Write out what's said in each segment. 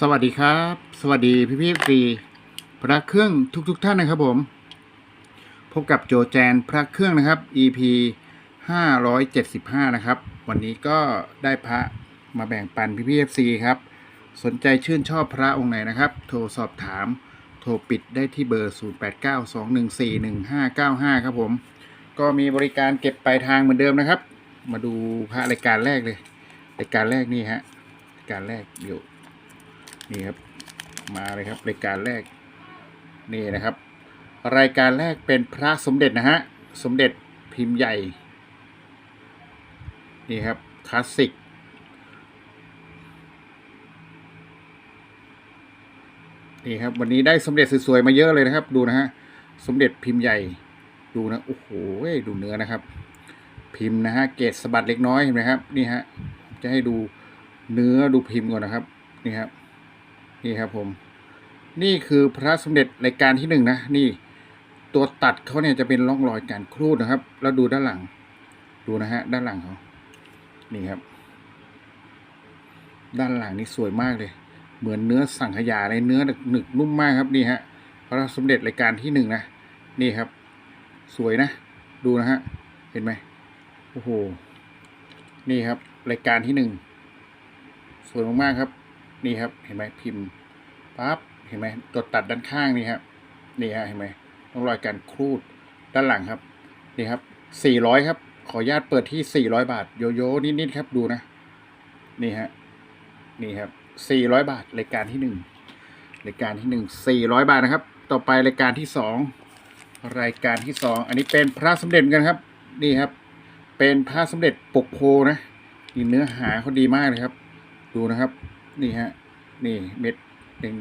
สวัสดีครับ สวัสดีพี่พี่ฟรีพระเครื่องทุกๆทท่านนะครับผม พบกับโจแจนพระเครื่องนะครับ EP 575 นะครับ วันนี้ก็ได้พระมาแบ่งปันพี่พี่ฟรีครับ สนใจชื่นชอบพระองค์ไหนนะครับ โทรสอบถาม โทรปิดได้ที่เบอร์ 0892141595 ครับผม ก็มีบริการเก็บปลายทางเหมือนเดิมนะครับ มาดูพระรายการแรกเลย รายการแรกนี่ฮะ รายการแรกเดี๋ยว นี่ครับ มาเลยครับรายการแรก นี่นะครับ รายการแรกเป็นพระสมเด็จนะฮะ สมเด็จพิมพ์ใหญ่ นี่ครับคลาสสิกนี่ครับวันนี้ได้สมเด็จสวยๆมาเยอะเลยนะครับ ดูนะฮะสมเด็จพิมพ์ใหญ่ดูนะโอ้โหดูเนื้อนะครับ พิมพ์นะฮะเกรดสะบัดเล็กน้อยเห็นไหมครับนี่ฮะจะให้ดูเนื้อดูพิมพ์ก่อนนะครับ นี่ครับ นี่ครับผม นี่คือพระสมเด็จรายการที่หนึ่งนะ นี่ตัวตัดเขาเนี่ยจะเป็นร่องรอยการครูดนะครับ แล้วดูด้านหลัง ดูนะฮะ ด้านหลังเขานี่ครับ ด้านหลังนี่สวยมากเลย เหมือนเนื้อสังขยาเลยเนื้อหนึกนุ่มมากครับนี่ฮะพระสมเด็จรายการที่หนึ่งนะนี่ครับ สวยนะ ดูนะฮะเห็นไหมโอ้โหนี่ครับ รายการที่หนึ่งสวยมากๆครับ นี่ครับ เห็นไหมพิมพ์ ปั๊บเห็นไหมตัวตัดด้านข้างนี่ครับนี่ฮะเห็นไหมต้องรอยการครูดด้านหลังครับนี่ครับสี่ร้อยครับ ขออนุญาตเปิดที่สี่ร้อยบาทโยโย่นิดๆครับดูนะ นี่ฮะนี่ครับสี่ร้อยบาทรายการที่หนึ่งรายการที่หนึ่งสี่ร้อยบาทนะครับ ต่อไปรายการที่สองรายการที่สองอันนี้เป็นพระสมเด็จกันครับนี่ครับ เป็นพระสมเด็จปกโพนะนี่เนื้อหาเขาดีมากเลยครับ ดูนะครับ นี่ฮะนี่เม็ด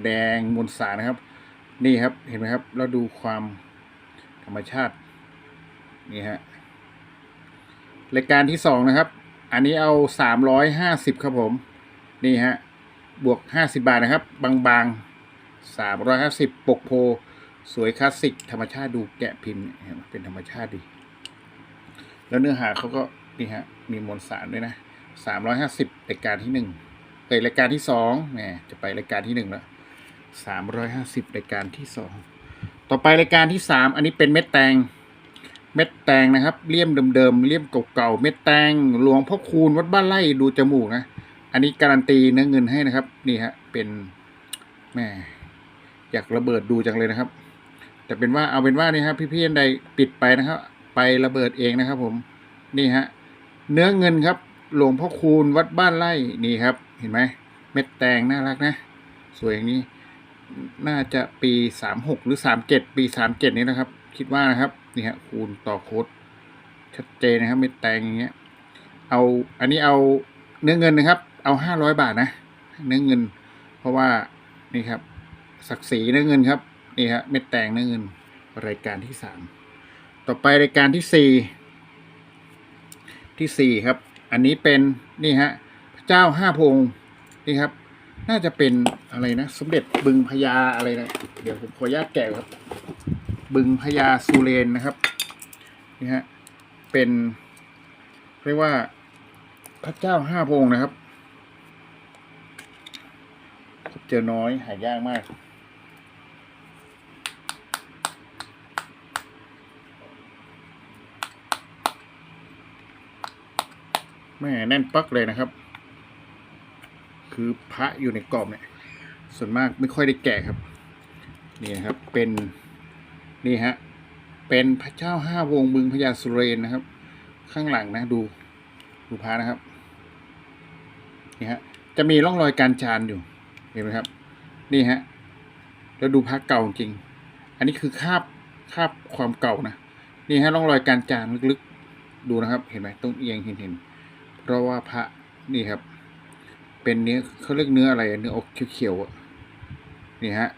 แดงๆมวลสารนะครับ นี่ครับเห็นไหมครับแล้วดูความธรรมชาตินี่ฮะรายการที่สองนะครับ อันนี้เอาสามร้อยห้าสิบครับผม นี่ฮะบวกห้าสิบาทนะครับ บางๆสามร้อยห้าสิบปกโพสวยคลาสสิก ธรรมชาติดูแกะพิมพ์เห็นไหมเป็นธรรมชาติดี แล้วเนื้อหาเขาก็นี่ฮะมีมวลสารด้วยนะสามร้อยห้าสิบรายการที่หนึ่ง เอ้ยรายการที่สองแหมจะไปรายการที่หนึ่งแล้วสามร้อยห้าสิบรายการที่สองต่อไปรายการที่สามอันนี้เป็นเม็ดแตง เม็ดแตงนะครับเลี่ยมเดิมๆเลี่ยมเก่าๆเม็ดแตงหลวงพ่อคูณวัดบ้านไร่ดูจมูกนะอันนี้การันตีเนื้อเงินให้นะครับนี่ฮะเป็นแม่อยากระเบิดดูจังเลยนะครับ แต่เป็นว่าเอาเป็นว่านี่ครับพี่ๆอันใดปิดไปนะครับ ไประเบิดเองนะครับ ผมนี่ฮะเนื้อเงินครับ หลวงพ่อคูณวัดบ้านไร่นี่ครับ เห็นไหมเม็ดแตงน่ารักนะ สวยอย่างนี้ น่าจะปีสามหกหรือสามเจ็ดปีสามเจ็ดนี้นะครับ คิดว่านะครับนี่ฮะคูณต่อโค้ดชัดเจนนะครับ เม็ดแตงอย่างเงี้ย เอาอันนี้เอาเนื้อเงินนะครับ เอาห้าร้อยบาทนะ เนื้อเงิน เพราะว่านี่ครับศักดิ์ศรีเนื้อเงินครับนี่ฮะเม็ดแตงเนื้อเงินรายการที่สามต่อไปรายการที่สี่ที่สี่ครับ อันนี้เป็นนี่ฮะพระ เจ้าห้าพงนี่ครับ น่าจะเป็นอะไรนะ สมเด็จบึงพญาอะไรนะ เดี๋ยวผมขออนุญาตแกะครับ บึงพญาสุเรนนะครับนี่ฮะเป็นเรียกว่าพระเจ้าห้าพงนะครับ เจอน้อยหายากมากแม่แน่นปักเลยนะครับ คือพระอยู่ในกรอบเนี่ย ส่วนมากไม่ค่อยได้แกะครับ นี่ครับเป็นนี่ฮะเป็นพระเจ้าห้าวงบึงพญาสุเรนนะครับ ข้างหลังนะดูดูพระนะครับนี่ฮะจะมีร่องรอยการจานอยู่เห็นไหมครับ นี่ฮะแล้วดูพระเก่าจริง อันนี้คือคาบคาบความเก่านะนี่ฮะร่องรอยการจานลึกๆดูนะครับ เห็นไหมต้องเอียงเห็นเห็นเพราะว่าพระนี่ครับ เป็นเนื้อเขาเรียกเนื้ออะไรเนื้ออกเขียวๆนี่ฮะ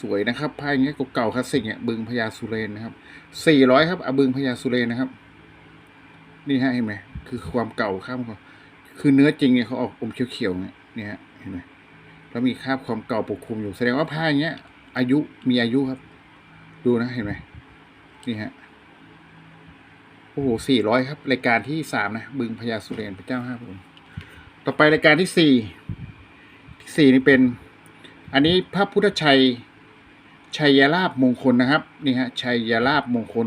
สวยนะครับผ้าอย่างเงี้ยเก่าคลาสสิกเนี่ยบึงพญาสุเรนนะครับสี่ร้อยครับอาบึงพญาสุเรนนะครับ นี่ฮะเห็นไหมคือความเก่าข้ามความคือเนื้อจริงเนี่ยเขาออกอมเขียวๆเนี่ยนี่ฮะเห็นไหมแล้วมีคราบความเก่าปกคลุมอยู่แสดงว่าผ้าอย่างเงี้ย อายุมีอายุครับ ดูนะเห็นไหมนี่ฮะโอ้โหสี่ร้อยครับ รายการที่สามนะ บึงพญาสุเรนพระเจ้าห้าพระองค์ ต่อไปรายการที่สี่ที่สี่นี่เป็น อันนี้พระพุทธชัย ชัยลาบมงคลนะครับนี่ฮะชัยลาบมงคล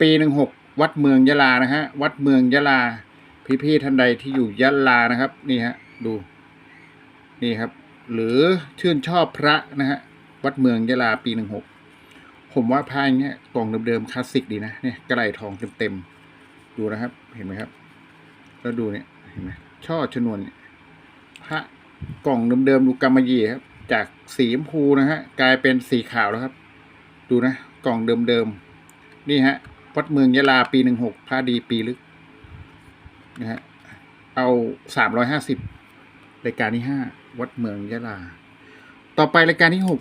ปีหนึ่งหกวัดเมืองยะลานะฮะวัดเมืองยะลา พี่ๆท่านใดที่อยู่ยะลานะครับนี่ฮะดูนี่ครับ หรือชื่นชอบพระนะฮะวัดเมืองยะลาปีหนึ่งหกผมว่าพายเนี้ยกล่องเดิมๆคลาสสิกดีนะเนี่ยกระไรทองเต็มๆดูนะครับ เห็นไหมครับ แล้วดูเนี่ยเห็นไหม ช่อชนวนเนี่ยพระกล่องเดิมๆดูกำมะหยี่ครับ จากสีชมพูนะฮะกลายเป็นสีขาวแล้วครับ ดูนะกล่องเดิมๆนี่ฮะวัดเมืองยะลาปีหนึ่งหกพระดีปีลึกนะฮะเอาสามร้อยห้าสิบรายการที่ห้าวัดเมืองยะลา ต่อไปรายการที่หก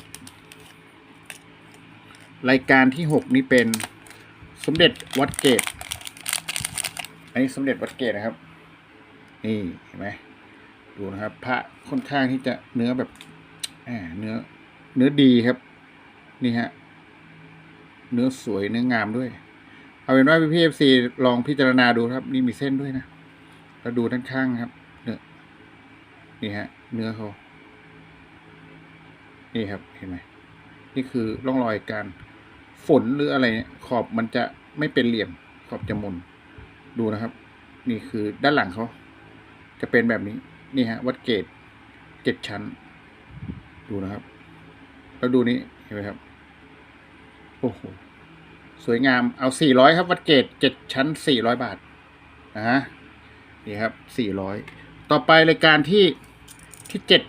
รายการที่หกนี่เป็นสมเด็จวัดเกตอันนี้สมเด็จวัดเกตนะครับ นี่เห็นไหมดูนะครับ พระค่อนข้างที่จะเนื้อแบบแหมเนื้อเนื้อดีครับ นี่ฮะ เนื้อสวยเนื้องามด้วย เอาเป็นว่าพี่พีเอฟซีลองพิจารณาดูครับ นี่มีเส้นด้วยนะแล้วดูด้านข้างครับ เนื้อนี่ฮะ เนื้อเขานี่ครับเห็นไหมนี่คือร่องรอยการฝนหรืออะไรเนี่ยขอบมันจะไม่เป็นเหลี่ยมขอบจะมนดูนะครับ นี่คือด้านหลังเขา จะเป็นแบบนี้ นี่ฮะ วัดเกตเจ็ดชั้น ดูนะครับ แล้วดูนี้เห็นไหมครับ โอ้โห สวยงาม เอาสี่ร้อยครับ วัดเกตเจ็ดชั้นสี่ร้อยบาทนะฮะ นี่ครับสี่ร้อยต่อไปรายการที่ที่เจ็ด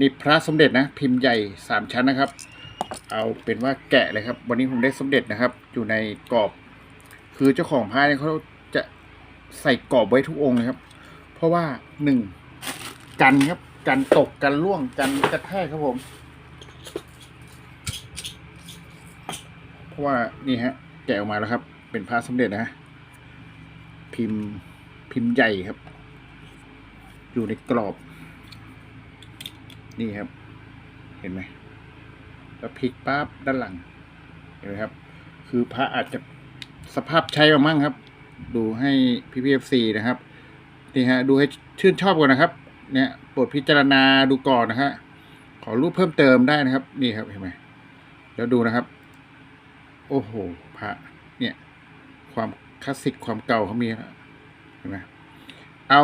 นี่พระสมเด็จนะ พิมพ์ใหญ่สามชั้นนะครับ เอาเป็นว่าแกะเลยครับ วันนี้ผมได้สมเด็จนะครับ อยู่ในกรอบ คือเจ้าของพระเนี่ยเขาจะใส่กรอบไว้ทุกองค์เลยครับ เพราะว่าหนึ่งกันครับ กันตกกันล่วงกันกระแทกครับผม เพราะว่านี่ฮะ แกะออกมาแล้วครับ เป็นพระสมเด็จนะ พิมพ์พิมพ์ใหญ่ครับ อยู่ในกรอบ นี่ครับ เห็นไหมแล้วพลิกปั๊บด้านหลัง เห็นไหมครับ คือพระอาจจะสภาพใช้มามั่งครับ ดูให้พี่พีเอฟซีนะครับ นี่ฮะดูให้ชื่นชอบก่อนนะครับ เนี่ยโปรดพิจารณาดูก่อนนะฮะขอรูปเพิ่มเติมได้นะครับ นี่ครับเห็นไหมแล้วดูนะครับ โอ้โหพระเนี่ย ความคลาสสิกความเก่าเขามีนะเห็นไหมเอา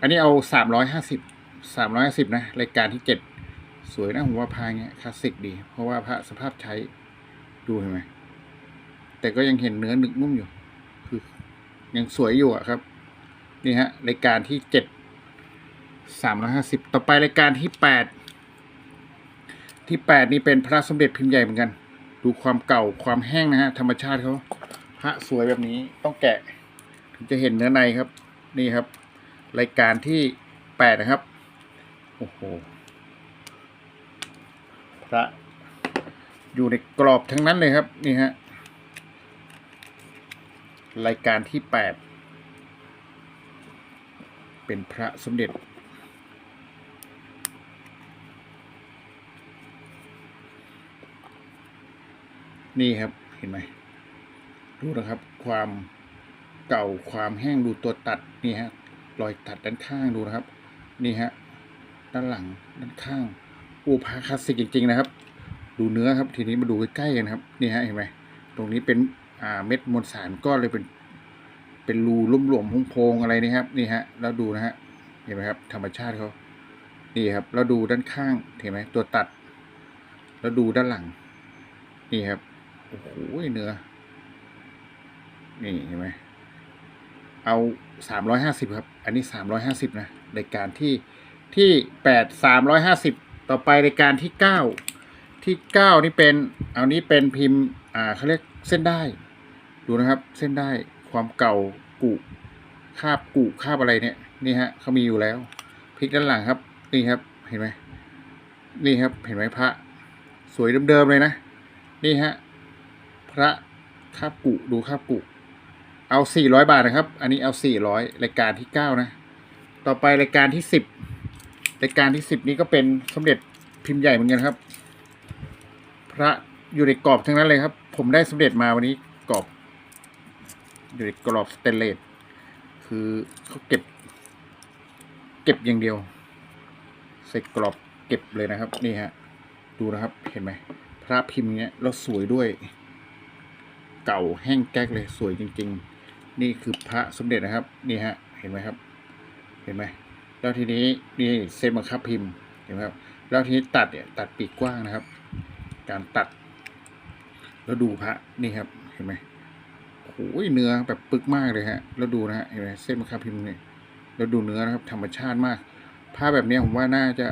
อันนี้เอาสามร้อยห้าสิบสามร้อยห้าสิบนะรายการที่เจ็ดสวยนะผมว่าพระเงี้ยคลาสสิกดี เพราะว่าพระสภาพใช้ดูเห็นไหมแต่ก็ยังเห็นเนื้อหนึกนุ่มอยู่ คือ ยังสวยอยู่อะครับ นี่ฮะรายการที่เจ็ดสามร้อยห้าสิบต่อไปรายการที่แปดที่แปดนี่เป็นพระสมเด็จพิมพ์ใหญ่เหมือนกัน ดูความเก่าความแห้งนะฮะธรรมชาติเขาพระสวยแบบนี้ต้องแกะ ถึงจะเห็นเนื้อในครับ นี่ครับ รายการที่แปดนะครับโอ้โหพระอยู่ในกรอบทั้งนั้นเลยครับ นี่ฮะรายการที่แปด เป็นพระสมเด็จ นี่ครับเห็นไหมดูนะครับความเก่าความแห้งดูตัวตัดนี่ฮะรอยตัดด้านข้างดูนะครับ นี่ฮะด้านหลังด้านข้างอูพาคลาสสิกจริง ๆ นะครับ ดูเนื้อครับทีนี้มาดูใกล้ๆกันครับ นี่ฮะเห็นไหมตรงนี้เป็นเม็ดมวลสารก้อนเลยเป็น เป็นรูลุ่มหลวมๆโพงๆอะไรนี่ครับ นี่ฮะแล้วดูนะฮะเห็นไหมครับ ธรรมชาติเขานี่ครับแล้วดูด้านข้างเห็นไหมตัวตัด แล้วดูด้านหลัง นี่ครับโอ้โหเนื้อนี่เห็นไหมเอาสามร้อยห้าสิบครับ อันนี้สามร้อยห้าสิบนะรายการที่ที่แปดสามร้อยห้าสิบต่อไปรายการที่เก้าที่เก้านี่เป็น เอานี้เป็นพิมพ์ อ่าเขาเรียกเส้นได้ ดูนะครับ เส้นได้ ความเก่ากุคาบกุคาบอะไรเนี่ยนี่ฮะเขามีอยู่แล้วพลิกด้านหลังครับ นี่ครับเห็นไหมนี่ครับเห็นไหมพระ สวยเดิมๆเลยนะ นี่ฮะพระคาบกุดูคาบกุเอาสี่ร้อยบาทนะครับ อันนี้เอาสี่ร้อยรายการที่เก้านะ ต่อไปรายการที่สิบรายการที่สิบนี้ก็เป็นสมเด็จพิมพ์ใหญ่เหมือนกันครับ พระอยู่ในกรอบทั้งนั้นเลยครับ ผมได้สมเด็จมาวันนี้ อยู่ในกรอบสเตนเลสคือเขาเก็บ เก็บอย่างเดียวใส่กรอบเก็บเลยนะครับ นี่ฮะ ดูนะครับเห็นไหมพระพิมพ์เนี้ยแล้วสวยด้วย เก่าแห้งแก๊กเลยสวยจริง ๆ นี่คือพระสมเด็จนะครับ นี่ฮะ เห็นไหมครับ เห็นไหมแล้วทีนี้นี่เส้นบังคับพิมพ์เห็นไหมครับ แล้วทีนี้ตัดเนี่ยตัดปีกกว้างนะครับ การตัด แล้วดูพระนี่ครับ เห็นไหม โอ้ยเนื้อแบบปึกมากเลยฮะ แล้วดูนะฮะเห็นไหมเส้นบังคับพิมพ์เนี่ยแล้วดูเนื้อนะครับ ธรรมชาติมาก ผ้าแบบนี้ผมว่าน่าจะ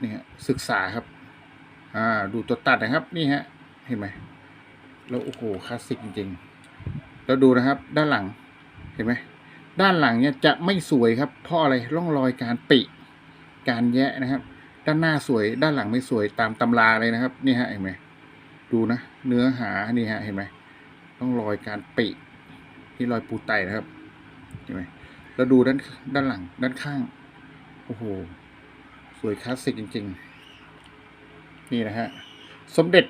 เนี่ยศึกษาครับ อ่า ดูตัวตัดนะครับ นี่ฮะ เห็นไหมแล้วโอ้โหคลาสสิกจริงๆ แล้วดูนะครับ ด้านหลัง เห็นไหมด้านหลังเนี่ยจะไม่สวยครับ เพราะอะไรร่องรอยการปิ การแยะนะครับ ด้านหน้าสวย ด้านหลังไม่สวยตามตำราเลยนะครับ นี่ฮะเห็นไหมดูนะ เนื้อหานี่ฮะเห็นไหม ร่องรอยการปิที่รอยปูไตนะครับเห็นไหมแล้วดูด้านด้านหลัง ด้านข้าง โอ้โห สวยคลาสสิกจริง ๆ นี่นะฮะ สมเด็จ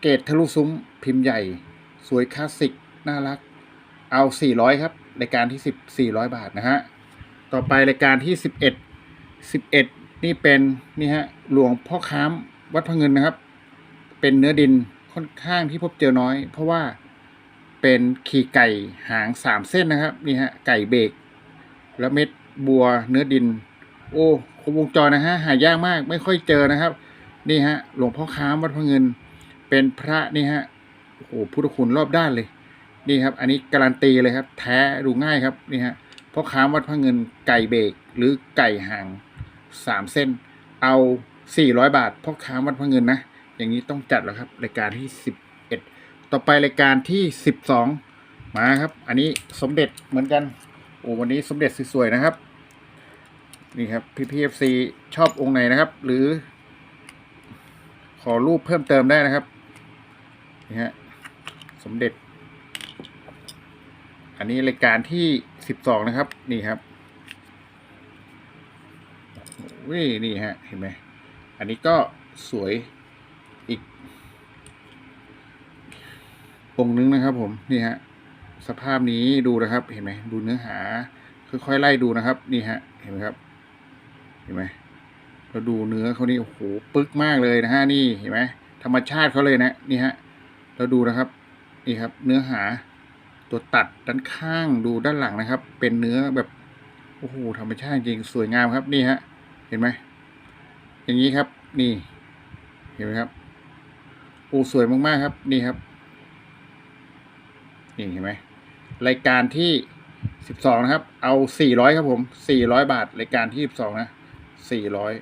เกตทะลุซุ้มพิมพ์ใหญ่ สวยคลาสสิก น่ารัก เอา 400 ครับรายการที่ 10 400 บาทนะฮะ ต่อไปรายการที่ 11 11 นี่เป็นนี่ฮะหลวงพ่อค้ามวัดพะเงินนะครับ เป็นเนื้อดินค่อนข้างที่พบเจอน้อย เพราะว่า เป็นขี่ไก่หางสามเส้นนะครับ นี่ฮะไก่เบรกแล้วเม็ดบัวเนื้อดิน โอ้ครบวงจรนะฮะหายากมากไม่ค่อยเจอนะครับ นี่ฮะ หลวงพ่อค้ามวัดพระเงิน เป็นพระนี่ฮะโอ้โหพุทธคุณรอบด้านเลย นี่ครับ อันนี้การันตีเลยครับ แท้ดูง่ายครับนี่ฮะพ่อค้ามวัดพระเงินไก่เบรกหรือไก่หางสามเส้น เอาสี่ร้อยบาทพ่อค้ามวัดพระเงินนะอย่างนี้ต้องจัดแล้วครับรายการที่สิบ ต่อไปรายการที่สิบสองมาครับ อันนี้สมเด็จเหมือนกัน โอ้วันนี้สมเด็จสวยๆนะครับ นี่ครับพี่พีเอฟซีชอบองค์ไหนนะครับ หรือ ขอรูปเพิ่มเติมได้นะครับนี่ฮะสมเด็จ อันนี้รายการที่สิบสองนะครับ นี่ครับวินี่ฮะเห็นไหมอันนี้ก็สวยอีก องค์นึงนะครับผมนี่ฮะสภาพนี้ดูนะครับเห็นไหมดูเนื้อหาค่อยๆไล่ดูนะครับ นี่ฮะ เห็นไหมครับ เห็นไหมเราดูเนื้อเขานี่โอ้โหปึ๊กมากเลยนะฮะนี่เห็นไหมธรรมชาติเขาเลยนะนี่ฮะเราดูนะครับนี่ครับ เนื้อหาตัวตัดด้านข้างดูด้านหลังนะครับ เป็นเนื้อแบบโอ้โหธรรมชาติจริงสวยงามครับนี่ฮะเห็นไหมอย่างนี้ครับ นี่ เห็นไหมครับโอ้สวยมากๆครับ นี่ครับ นี่เห็นไหมรายการที่สิบสองนะครับ เอาสี่ร้อยครับผมสี่ร้อยบาท รายการที่สิบสองนะสี่ร้อย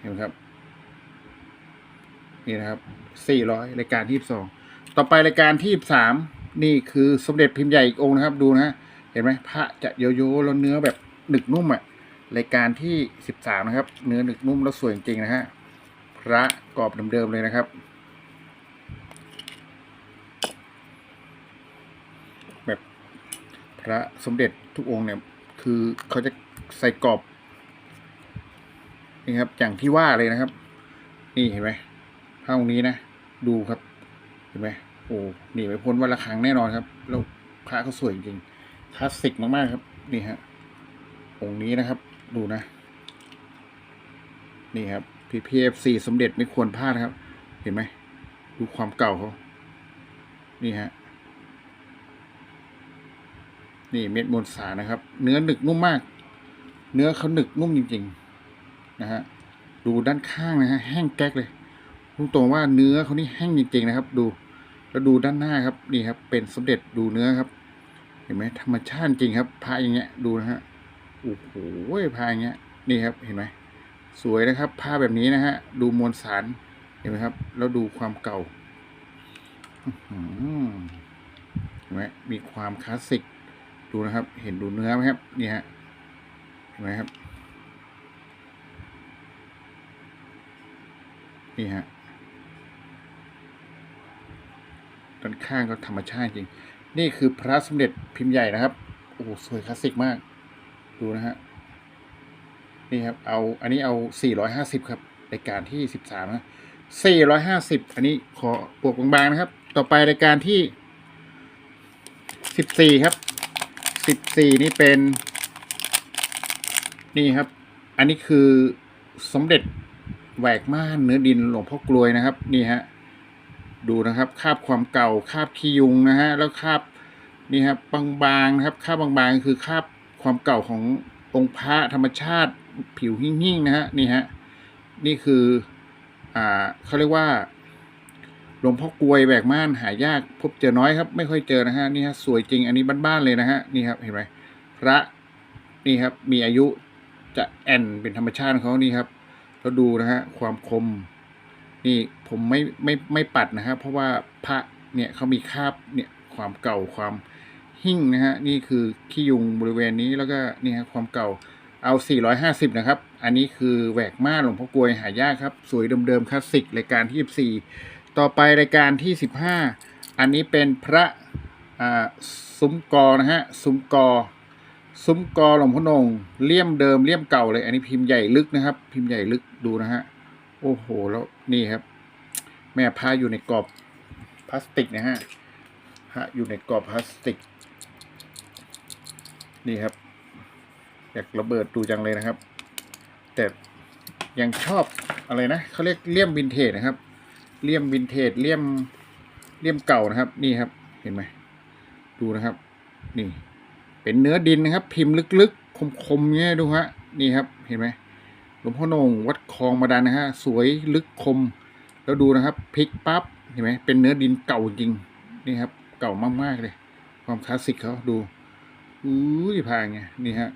เห็นไหมครับ นี่นะครับสี่ร้อยรายการที่สิบสองต่อไปรายการที่สิบสามนี่คือสมเด็จพิมพ์ใหญ่อีกองค์นะครับ ดูนะ เห็นไหมพระจะโยโย่แล้วเนื้อแบบหนึกนุ่มอะ่ะรายการที่สิบสามนะครับ เนื้อหนึกนุ่มแล้วสวยจริงๆนะฮะพระกรอบเดิมๆเลยนะครับ พระสมเด็จทุกองค์เนี่ย คือเขาจะใส่กรอบนี่ครับ อย่างที่ว่าเลยนะครับ นี่เห็นไหมพระองค์นี้นะ ดูครับ เห็นไหมโอ้หนีไม่พ้นวันละครั้งแน่นอนครับ แล้วพระเขาสวยจริงคลาสสิกมากๆครับ นี่ฮะ องค์นี้นะครับ ดูนะ นี่ครับ PPFC สมเด็จไม่ควรพลาดครับ เห็นไหม ดูความเก่าเขา นี่ฮะ นี่เม็ดมวลสารนะครับ เนื้อหนึกนุ่มมาก เนื้อเขาหนึกนุ่มจริงๆนะฮะดูด้านข้างนะฮะแห้งแก๊กเลยพูดตรงว่าเนื้อเขานี่แห้งจริงๆนะครับ ดูแล้วดูด้านหน้าครับนี่ครับ เป็นสมเด็จดูเนื้อครับ เห็นไหมธรรมชาติจริงครับพระอย่างเงี้ยดูนะฮะโอ้โหพระอย่างเงี้ยนี่ครับเห็นไหมสวยนะครับผ้าแบบนี้นะฮะ ดูมวลสารเห็นไหมครับ แล้วดูความเก่าอื้อหือเห็นไหมมีความคลาสสิก ดูนะครับ เห็นดูเนื้อไหมครับ นี่ฮะ เห็นไหมครับ นี่ฮะ ด้านข้างก็ธรรมชาติจริง นี่คือพระสมเด็จพิมพ์ใหญ่นะครับ โอ้โหสวยคลาสสิกมาก ดูนะฮะ นี่ครับ เอา อันนี้เอา 450 ครับรายการที่ 13 นะ 450 อันนี้ขอปวกบางๆนะครับ ต่อไปรายการที่ 14 ครับ 14นี่เป็น นี่ครับ อันนี้คือสมเด็จแหวกม่านเนื้อดินหลวงพ่อกลวยนะครับ นี่ฮะดูนะครับคาบความเก่าคาบขี้ยุงนะฮะแล้วคาบนี่ครับบางๆนะครับคาบบางๆคือคาบความเก่าขององค์พระธรรมชาติผิวหิ่งๆนะฮะนี่ฮะนี่คืออ่าเขาเรียกว่า หลวงพ่อกลวยแหวกม่านหายากพบเจอน้อยครับ ไม่ค่อยเจอนะฮะนี่ฮะสวยจริงอันนี้บ้านๆเลยนะฮะนี่ครับเห็นไหมพระนี่ครับมีอายุจะแอนเป็นธรรมชาติของเขานี่ครับแล้วดูนะฮะความคม นี่ผมไม่ไม่ไม่ปัดนะครับเพราะว่าพระเนี่ยเขามีคราบเนี่ยความเก่าความหิ่งนะฮะนี่คือขี้ยุงบริเวณนี้แล้วก็นี่ฮะความเก่าเอา 450 นะครับ อันนี้คือแหวกม่านหลวงพ่อกลวยหายากครับ สวยเดิมๆคลาสสิกรายการที่ 24 ต่อไปรายการที่ 15 อันนี้เป็นพระซุ้มกอนะฮะซุ้มกอซุ้มกอหลวงพ่อนงเลี่ยมเดิมเลี่ยมเก่าเลย อันนี้พิมพ์ใหญ่ลึกนะครับ พิมพ์ใหญ่ลึกดูนะฮะโอ้โหแล้วนี่ครับ แม่พระอยู่ในกรอบพลาสติกนะฮะพระอยู่ในกรอบพลาสติก นี่ครับ อยากระเบิดดูจังเลยนะครับ แต่ยังชอบอะไรนะเขาเรียกเลี่ยมวินเทจนะครับ เลี่ยมวินเทจเลี่ยมเลี่ยมเก่านะครับ นี่ครับ เห็นไหมดูนะครับ นี่ เป็นเนื้อดินนะครับ พิมพ์ลึกๆ คมๆเงี้ยดูฮะนี่ครับ เห็นไหมหลวงพ่อโนงวัดคลองมาดันนะฮะสวยลึกคม แล้วดูนะครับพลิกปั๊บเห็นไหมเป็นเนื้อดินเก่าจริงนี่ครับ เก่ามากๆเลย ความคลาสสิกเขาดูอุ้ยพางไงนี่ฮะ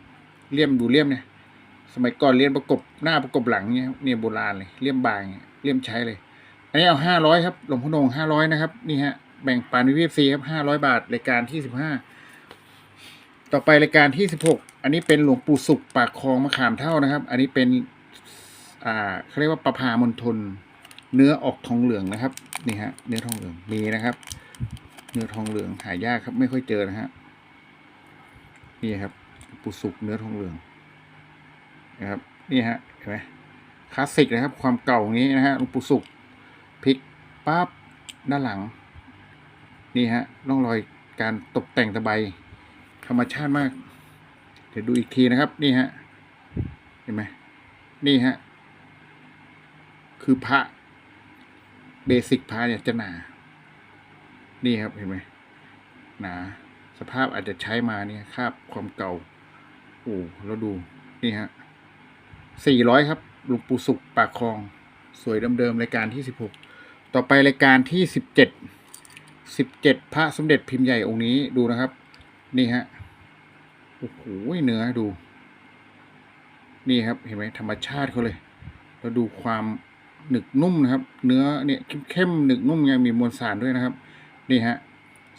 เลี่ยมดูเลี่ยมเนี่ยสมัยก่อนเรียนประกบหน้าประกบหลังเนี่ยเนี่ยโบราณเลยเลี่ยมบางเนี่ยเลี่ยมใช้เลย อันนี้เอาห้าร้อยครับหลวงพ่อโหนงห้าร้อยนะครับ นี่ฮะแบ่งปันวิวซีครับห้าร้อยบาทรายการที่สิบห้าต่อไปรายการที่สิบหกอันนี้เป็นหลวงปู่สุขปากคลองมะขามเท่านะครับ อันนี้เป็น อ่าเขาเรียกว่าประพามณฑลเนื้อออกทองเหลืองนะครับนี่ฮะเนื้อทองเหลืองมีนะครับ เนื้อทองเหลืองหายากครับ ไม่ค่อยเจอนะฮะนี่ครับปู่สุขเนื้อทองเหลืองนะครับนี่ฮะเห็นไหมคลาสสิกนะครับ ความเก่าอย่างนี้นะฮะหลวงปู่สุข พลิกปั๊บด้านหลัง นี่ฮะร่องรอยการตกแต่งตะไบธรรมชาติมาก เดี๋ยวดูอีกทีนะครับ นี่ฮะเห็นไหมนี่ฮะคือพระเบสิกพระเนี่ยจะหนา นี่ครับเห็นไหมหนา สภาพอาจจะใช้มาเนี่ยคาบความเก่า โอ้แล้วดู นี่ฮะสี่ร้อยครับหลวงปู่สุขปากคลอง สวยเดิมๆรายการที่สิบหก ต่อไปรายการที่สิบเจ็ดสิบเจ็ดพระสมเด็จพิมพ์ใหญ่องค์นี้ดูนะครับ นี่ฮะโอ้โหเนื้อดู นี่ครับเห็นไหมธรรมชาติเขาเลยแล้วดูความหนึกนุ่มนะครับ เนื้อเนี่ยเข้มๆหนึกนุ่มยังมีมวลสารด้วยนะครับ นี่ฮะ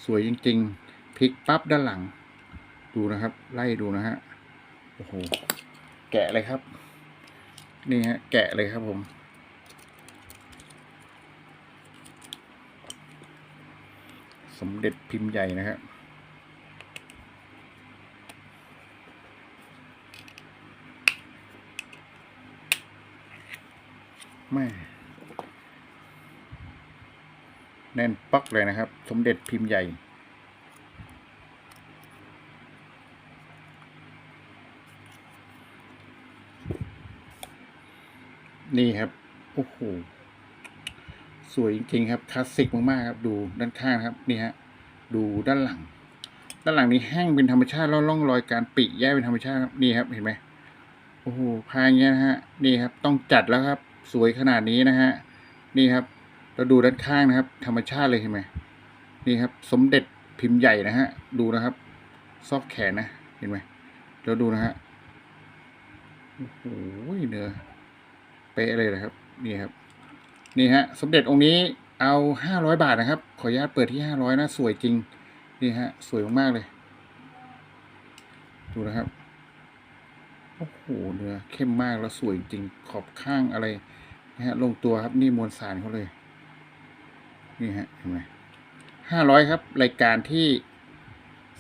สวยจริงๆพลิกปั๊บด้านหลัง ดูนะครับ ไล่ดูนะฮะโอ้โหแกะเลยครับ นี่ฮะแกะเลยครับผม สมเด็จพิมพ์ใหญ่นะครับแม่แน่นปักเลยนะครับ สมเด็จพิมพ์ใหญ่ นี่ครับ โอ้โห สวยจริงๆครับคลาสสิกมากๆครับดูด้านข้างครับนี่ฮะดูด้านหลัง ด้านหลังนี้แห้งเป็นธรรมชาติแล้วร่องรอยการปิแย่เป็นธรรมชาตินี่ครับเห็นไหมโอ้โหพายเงี้ยนะฮะนี่ครับต้องจัดแล้วครับ สวยขนาดนี้นะฮะนี่ครับเราดูด้านข้างนะครับ ธรรมชาติเลยเห็นไหมนี่ครับ สมเด็จพิมพ์ใหญ่นะฮะดูนะครับ ซอกแขนนะเห็นไหมแล้วดูนะฮะโอ้โหเนื้อเป๊ะเลยนะครับ นี่ครับ นี่ฮะสมเด็จองค์นี้เอาห้าร้อยบาทนะครับ ขออนุญาตเปิดที่ห้าร้อยนะสวยจริง นี่ฮะ สวยมากๆเลย ดูนะครับ โอ้โหเนื้อเข้มมากแล้วสวยจริงขอบข้างอะไรนะฮะลงตัวครับนี่มวลสารเขาเลย นี่ฮะเห็นไหมห้าร้อยครับ รายการที่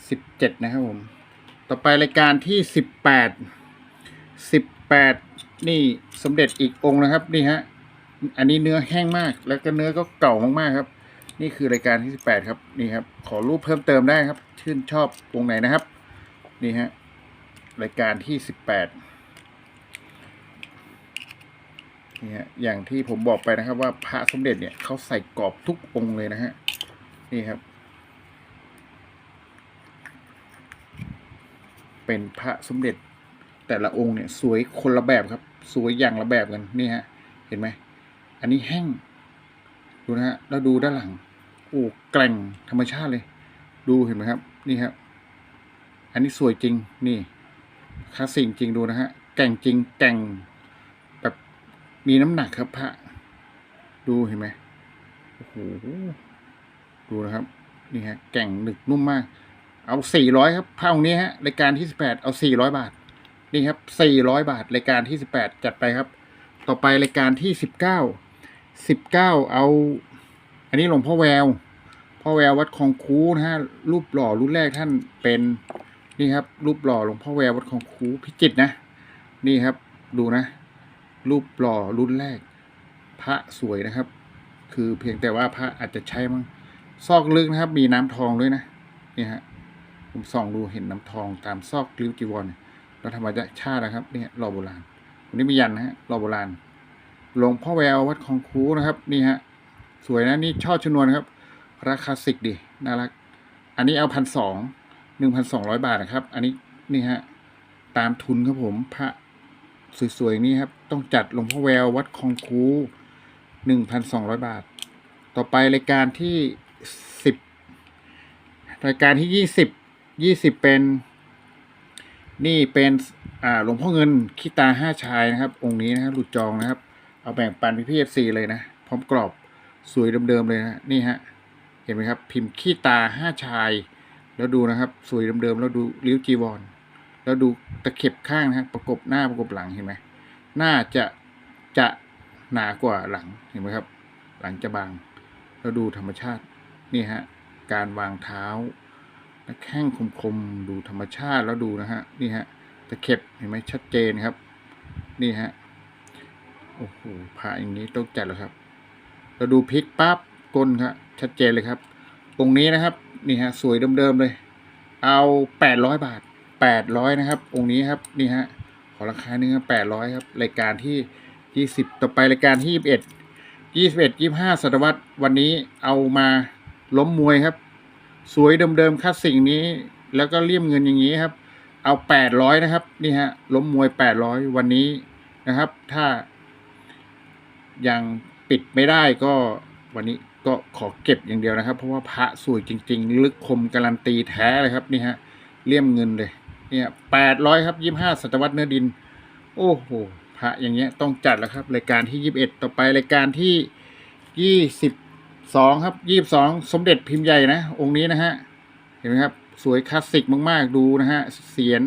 สิบเจ็ดนะครับผม ต่อไปรายการที่สิบแปดสิบแปดนี่สมเด็จอีกองค์นะครับ นี่ฮะ อันนี้เนื้อแห้งมาก แล้วก็เนื้อก็เก่ามากๆครับ นี่คือรายการที่สิบแปดครับนี่ครับ ขอรูปเพิ่มเติมได้ครับ ชื่นชอบองค์ไหนนะครับ นี่ฮะรายการที่สิบแปดนี่ฮะอย่างที่ผมบอกไปนะครับ ว่าพระสมเด็จเนี่ยเขาใส่กรอบทุกองค์เลยนะฮะนี่ครับ เป็นพระสมเด็จแต่ละองค์เนี่ยสวยคนละแบบครับ สวยอย่างละแบบกันนี่ฮะ เห็นไหม อันนี้แห้ง ดูนะฮะ แล้วดูด้านหลัง โอ้ แกร่งธรรมชาติเลย ดูเห็นไหมครับ นี่ครับ อันนี้สวยจริง นี่คลาสสิกจริงดูนะฮะ แก่งจริง แก่ง แบบมีน้ำหนักครับพระ ดูเห็นไหมโอ้โห ดูนะครับ นี่ฮะ แก่งหนึกนุ่มมาก เอาสี่ร้อยครับพระองค์นี้ฮะ รายการที่สิบแปดเอาสี่ร้อยบาท นี่ครับสี่ร้อยบาท รายการที่สิบแปดจัดไปครับต่อไปรายการที่สิบเก้า สิบเก้าเอา อันนี้หลวงพ่อแววพ่อแวววัดคลองคูนะฮะรูปหล่อรุ่นแรกท่านเป็นนี่ครับ รูปหล่อหลวงพ่อแวววัดคลองคูพิจิตนะ นี่ครับ ดูนะ รูปหล่อรุ่นแรก พระสวยนะครับ คือเพียงแต่ว่าพระอาจจะใช้มั้งซอกลึกนะครับ มีน้ำทองด้วยนะนี่ฮะผมส่องดูเห็นน้ำทองตามซอกริ้วจีวรเราธรรมชาตินะครับเนี่ยหล่อโบราณอันนี้มียันนะฮะหล่อโบราณ หลวงพ่อแวววัดคลองคูนะครับนี่ฮะสวยนะนี่ช่อชนวนครับ ราคาสิกดีน่ารัก อันนี้เอาพันสองหนึ่งพันสองร้อยบาทนะครับ อันนี้นี่ฮะตามทุนครับผมพระสวยๆนี่ครับ ต้องจัดหลวงพ่อแวววัดคลองคูหนึ่งพันสองร้อยบาท ต่อไปรายการที่สิบรายการที่ยี่สิบยี่สิบเป็น นี่เป็นอ่าหลวงพ่อเงินขี้ตาห้าชายนะครับ องค์นี้นะครับหลุดจองนะครับ เอาแบ่งปันพี่พีเอฟซีเลยนะ พร้อมกรอบสวยเดิมๆเลยนะ นี่ฮะ เห็นไหมครับ พิมพ์ขี้ตาห้าชาย แล้วดูนะครับ สวยเดิมๆแล้วดูริ้วจีวร แล้วดูตะเข็บข้างนะฮะประกบหน้าประกบหลังเห็นไหมหน้าจะจะหนากว่าหลังเห็นไหมครับ หลังจะบาง แล้วดูธรรมชาตินี่ฮะการวางเท้าและแข้งคมๆดูธรรมชาติแล้วดูนะฮะนี่ฮะตะเข็บเห็นไหมชัดเจนครับ นี่ฮะ โอ้โหผ่าอย่างนี้ต้องจัดแล้วครับ เราดูพลิกปั๊บก้นครับชัดเจนเลยครับองนี้นะครับ นี่ฮะ สวยเดิมๆเลย เอาแปดร้อยบาทแปดร้อยนะครับ องค์นี้ครับ นี่ฮะ ขอราคาหนึ่งแปดร้อยครับ รายการที่ยี่สิบต่อไปรายการที่ยี่สิบเอ็ดยี่สิบเอ็ดยี่ห้าศตวรรษวันนี้เอามาล้มมวยครับ สวยเดิมๆคัดสิ่งนี้ แล้วก็เลี่ยมเงินอย่างนี้ครับ เอาแปดร้อยนะครับ นี่ฮะ ล้มมวยแปดร้อยวันนี้นะครับ ถ้า ยังปิดไม่ได้ก็วันนี้ก็ขอเก็บอย่างเดียวนะครับ เพราะว่าพระสวยจริง ๆ ลึกคมการันตีแท้เลยครับนี่ฮะเลี่ยมเงินเลย เนี่ยแปดร้อยครับยี่ห้าศตวรรษเนื้อดิน โอ้โหพระอย่างเงี้ยต้องจัดแล้วครับรายการที่ยี่สิบเอ็ดต่อไปรายการที่ยี่สิบสองครับยี่สิบสองสมเด็จพิมพ์ใหญ่นะ องค์นี้นะฮะเห็นไหมครับ สวยคลาสสิกมากๆดูนะฮะเสียน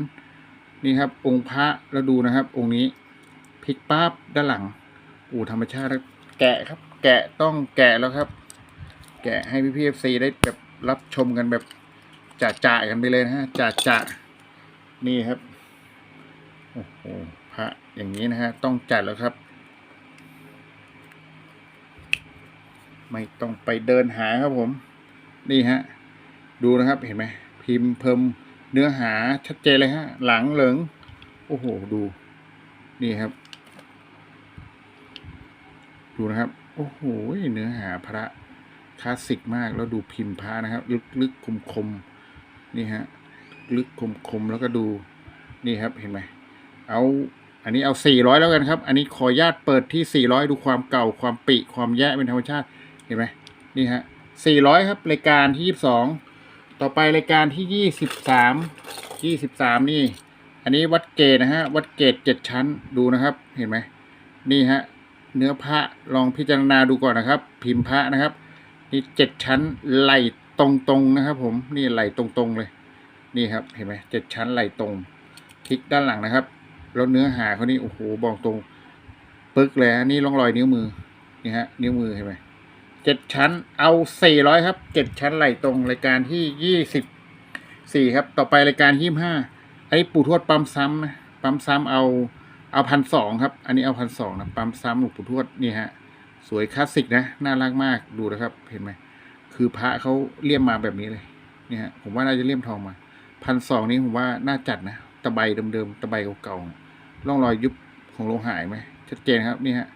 นี่ครับ องค์พระแล้วดูนะครับ องค์นี้พลิกปั๊บด้านหลัง อูธรรมชาติแกะครับ แกะต้องแกะแล้วครับ แกะให้พี่พีเอฟซีได้แบบรับชมกันแบบจ่าจ่ากันไปเลยนะฮะจ่าจ่านี่ครับโอ้โหพระอย่างนี้นะฮะต้องจัดแล้วครับ ไม่ต้องไปเดินหาครับผม นี่ฮะดูนะครับเห็นไหมพิมพ์เพิ่มเนื้อหาชัดเจนเลยฮะ หลังเหลิงโอ้โหดู นี่ครับ ดูนะครับ โอ้โหเนื้อหาพระคลาสสิกมากแล้วดูพิมพ์พระนะครับ ลึกลึกคมคมๆนี่ฮะลึกคมคมๆแล้วก็ดูนี่ครับเห็นไหมเอาอันนี้เอาสี่ร้อยแล้วกันครับ อันนี้ขออนุญาตเปิดที่สี่ร้อยดูความเก่าความปิความแย่เป็นธรรมชาติเห็นไหมนี่ฮะสี่ร้อยครับรายการที่ยี่สิบสองต่อไปรายการที่ยี่สิบสามยี่สิบสามนี่ อันนี้วัดเกตนะฮะวัดเกตเจ็ดชั้นดูนะครับ เห็นไหมนี่ฮะ เนื้อพระลองพิจารณาดูก่อนนะครับ พิมพ์พระนะครับ นี่เจ็ดชั้นไหลตรงๆนะครับ ผมนี่ไหลตรงๆเลย นี่ครับเห็นไหมเจ็ดชั้นไหลตรง คลิกด้านหลังนะครับแล้วเนื้อหาเขานี่โอ้โหบอกตรงปึ๊กเลยนี่ร่องรอยนิ้วมือนี่ฮะนิ้วมือเห็นไหมเจ็ดชั้นเอาสี่ร้อยครับเจ็ดชั้นไหลตรงรายการที่ยี่สิบสี่ครับ ต่อไปรายการยี่ห้าไอ้ปู่ทวดปั๊มซ้ำนะปั๊มซ้ำเอา เอาพันสองครับ อันนี้เอาพันสองนะปั๊มซ้ำหลวงปู่ทวดนี่ฮะ สวยคลาสสิกนะ น่ารักมากดูนะครับ เห็นไหม คือพระเขาเลี่ยมมาแบบนี้เลย เนี่ยฮะผมว่าน่าจะเลี่ยมทองมาพันสองนี้ผมว่าน่าจัดนะ ตะไบเดิมๆ ตะไบเก่าๆ ร่องรอยยุบของโลหะไหม ชัดเจนครับนี่ฮะ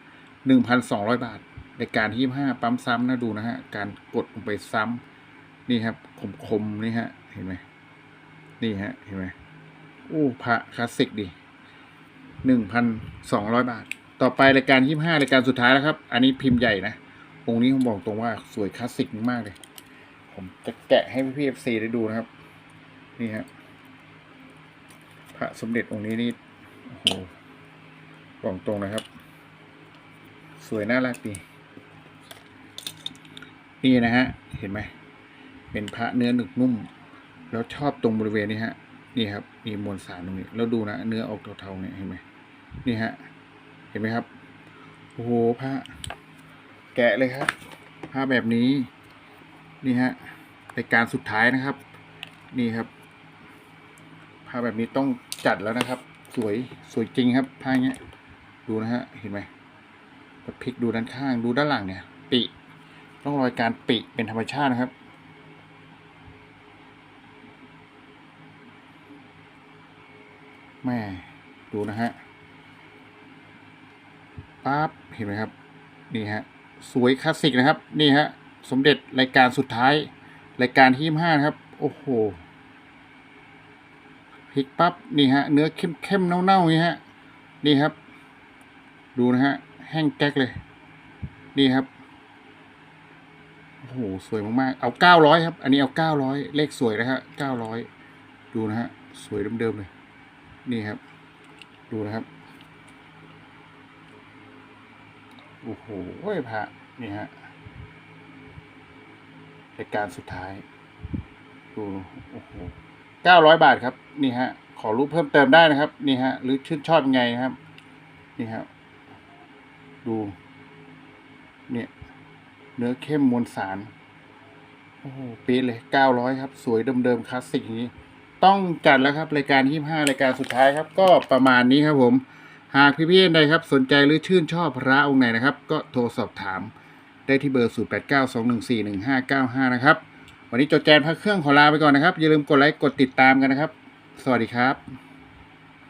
หนึ่งพันสองร้อยบาทรายการที่ห้าปั๊มซ้ำนะดูนะฮะ การกดลงไปซ้ำนี่ครับคมๆนี่ฮะ เห็นไหมนี่ฮะ เห็นไหมโอ้พระคลาสสิกดี หนึ่งพันสองร้อยบาท ต่อไปรายการที่ห้ารายการสุดท้ายแล้วครับ อันนี้พิมพ์ใหญ่นะ องค์นี้ผมบอกตรงว่าสวยคลาสสิกมากเลย ผมจะแกะให้พี่เอฟซีได้ดูนะครับ นี่ฮะพระสมเด็จองค์นี้นี่โอ้โหบอกตรงนะครับ สวยน่ารักดีนี่นะฮะ เห็นไหม เป็นพระเนื้อหนึกนุ่ม แล้วชอบตรงบริเวณนี้ฮะ นี่ครับ มีมวลสารตรงนี้ แล้วดูนะ เนื้อออกเทาๆเนี่ย เห็นไหม นี่ฮะ เห็นไหมครับ โอ้โหพระแกะเลยครับ ผ้าแบบนี้ นี่ฮะรายการสุดท้ายนะครับ นี่ครับ ผ้าแบบนี้ต้องจัดแล้วนะครับ สวยสวยจริงครับผ้าเนี้ย ดูนะฮะ เห็นไหมพลิกดูด้านข้างดูด้านหลังเนี่ยปิต้องรอยการปิเป็นธรรมชาตินะครับแม่ดูนะฮะ ปั๊บเห็นไหมครับ นี่ฮะ สวยคลาสสิกนะครับ นี่ฮะ สมเด็จรายการสุดท้าย รายการที่ห้านะครับ โอ้โหพลิกปั๊บนี่ฮะ เนื้อเข้มๆเน่าๆนี่ฮะ นี่ครับ ดูนะฮะ แห้งแก๊กเลย นี่ครับ โอ้โห สวยมากๆ เอาเก้าร้อยครับ อันนี้เอาเก้าร้อยเลขสวยนะฮะเก้าร้อยดูนะฮะ สวยเดิมๆเลย นี่ครับ ดูนะครับ โอ้โหพระนี่ฮะเรายการสุดท้ายดูโอ้โหเก้าร้อยบาทครับ นี่ฮะ ขอรู้เพิ่มเติมได้นะครับ นี่ฮะ หรือชื่นชอบยังไงนะครับ นี่ครับ ดู เนี่ย เนื้อเข้มมวลสาร โอ้โหเป๊ะเลยเก้าร้อยครับ สวยเดิมๆคลาสสิกอย่างนี้ ต้องจัดแล้วครับ รายการที่ห้ารายการสุดท้ายครับ ก็ประมาณนี้ครับผม หากพี่ๆใดครับ สนใจหรือชื่นชอบพระองค์ไหนนะครับ ก็โทรสอบถามได้ที่เบอร์ 0892141595 นะครับ วันนี้จดแจนพระเครื่องขอลาไปก่อนนะครับ อย่าลืมกดไลค์กดติดตามกันนะครับ สวัสดีครับ